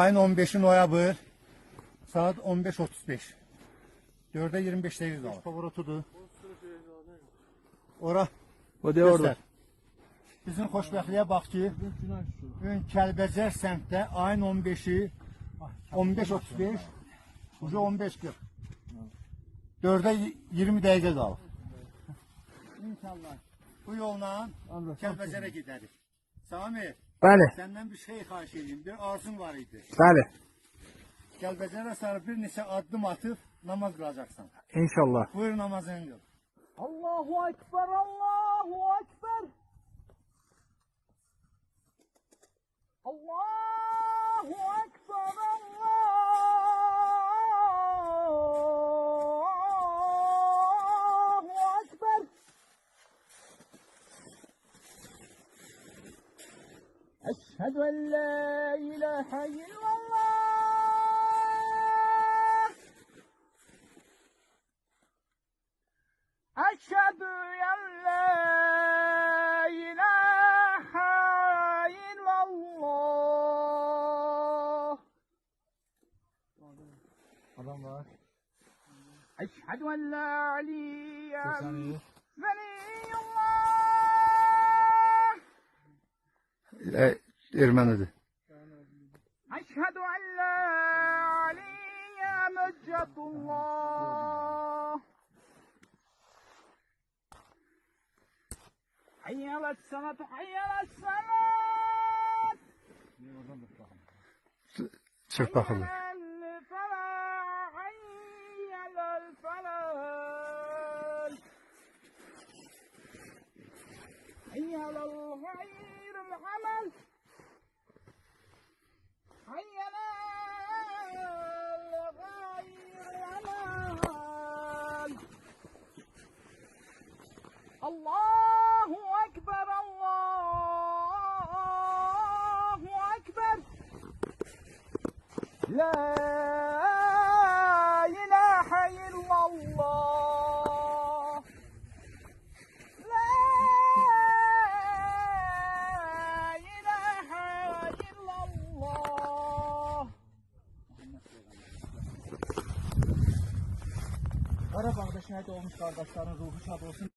Ayın 15'i noyabr saat 15.35. 4'e 25 deyiz abi. Favorotudur. Ora O de orada. Bizim xoşbəxtliyə bax ki, ön Kəlbəcər səmtdə ayın 15-i 15.35 ucu 15.40. 4'e 20 dəqiqə qalıb. İnşallah bu yolla Kəlbəcərə gedərik. Sami, Bəli, senden bir şey xahiş edeyim. Bir arzun var idi. bəli. Kəlbəcərə sarı bir neçə addım atıb namaz qılacaqsan. İnşallah. Buyur namazını qıl. Allahu Ekber, Allahu Ekber. أشهد أن لا إله إلا الله أشهد أن لا إله إلا الله Adam var. أشهد أن لا علي saniye. Ermənidir. أشهد أن لا علي مجة الله حي على الصلاة حي على الصلاة Çık bakalım. حي على الفلاح محمد الله أكبر الله أكبر. لا Qarabağda şəhid olmuş qardaşların ruhu şad olsun.